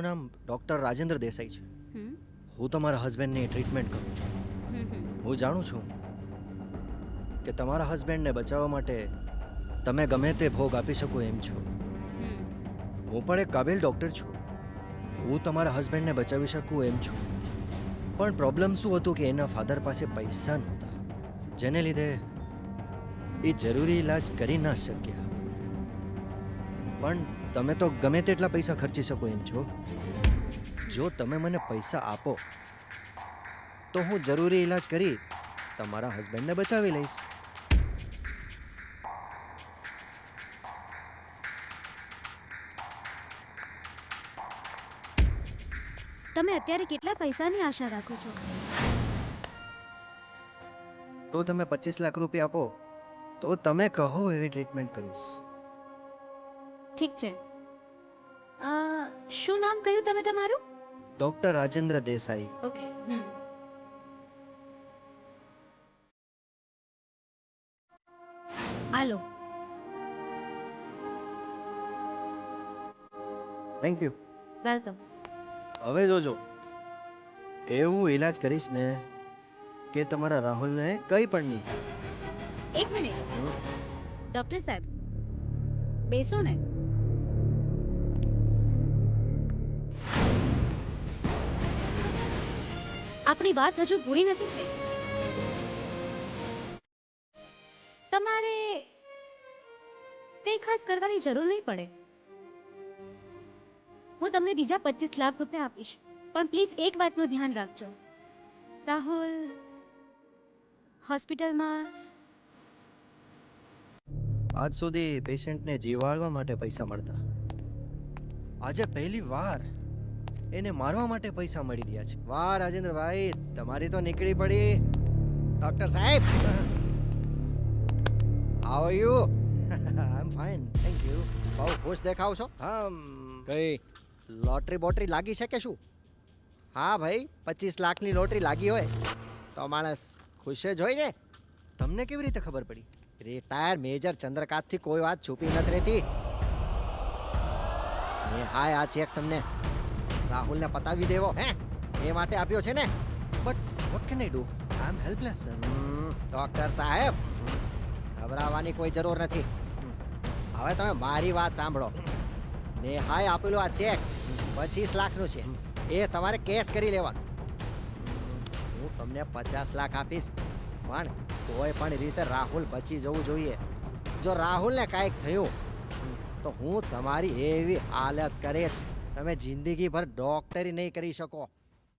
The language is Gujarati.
નામ ડૉક્ટર રાજેન્દ્ર દેસાઈ છે. હું તમારા હસબન્ડની ટ્રીટમેન્ટ કરું છું. હું જાણું છું કે તમારા હસબન્ડને બચાવવા માટે તમે ગમે તે ભોગ આપી શકો એમ છો. હું પણ એક કાબિલ ડૉક્ટર છું. હું તમારા હસબન્ડને બચાવી શકું એમ છું. પણ પ્રોબ્લેમ શું હતું કે એના ફાધર પાસે પૈસા નહોતા જેને લીધે એ જરૂરી ઈલાજ કરી ના શક્યા. પણ તમે તો ગમે તેટલા પૈસા ખર્ચી શકો એમ છો. જો તમે મને પૈસા આપો તો હું જરૂરી ઈલાજ કરી તમારા હસબન્ડને બચાવી લઈશ. તમે અત્યારે કેટલા પૈસાની આશા રાખો છો? તો તમે પચીસ લાખ રૂપિયા આપો તો તમે કહો એવી ટ્રીટમેન્ટ કરીશ. ઠીક છે. શું નામ કહ્યું તમે તમારું? Doctor Rajendra Desai. Okay hello. Thank you welcome. હવે જોજો. એવું ઈલાજ કરીશ ને કે તમારા રાહુલને કંઈ પણ નહીં. એક મિનિટ. ડોક્ટર સાહેબ બેસો ને. આપણી વાત હજુ પૂરી નથી થઈ. તમારે કંઈ ખાસ કરવાની જરૂર નહીં પડે. હું તમને બીજા પચીસ લાખ રૂપિયા આપીશ. પણ પ્લીઝ એક વાતનું ધ્યાન રાખજો. રાહુલ હોસ્પિટલમાં આજ સુધી પેશન્ટને જીવાડવા માટે પૈસા મળતા. આજે પહેલી વાર એને મારવા માટે પૈસા મળી રહ્યા છે. વાહ રાજેન્દ્રભાઈ તમારી તો નીકળી પડી. ડોક્ટર સાહેબ! How are you I am fine thank you બહુ ખુશ દેખાવ છો? હા કઈ? લોટરી બોટરી લાગી છે કે શું? હા ભાઈ પચીસ લાખની લોટરી લાગી હોય તો માણસ ખુશ જ હોય ને. તમને કેવી રીતે ખબર પડી? રિટાયર મેજર ચંદ્રકાંતથી કોઈ વાત છુપી નથી રહેતી. હાય આ ચેક તમને. રાહુલને પતાવી દેવો. હે એ માટે આપ્યો છે ને. But what can I do I am helpless doctor સાહેબ ગભરાવાની કોઈ જરૂર નથી. હવે તમે મારી વાત સાંભળો. નેહાએ આપેલું આ ચેક પચીસ લાખનું છે. એ તમારે કેશ કરી લેવાનું. હું તમને પચાસ લાખ આપીશ. પણ કોઈ પણ રીતે રાહુલ બચી જવું જોઈએ. જો રાહુલને કાંઈક થયું તો હું તમારી એવી હાલત કરીશ. તમે જિંદગીભર ડોક્ટરી નહીં કરી શકો.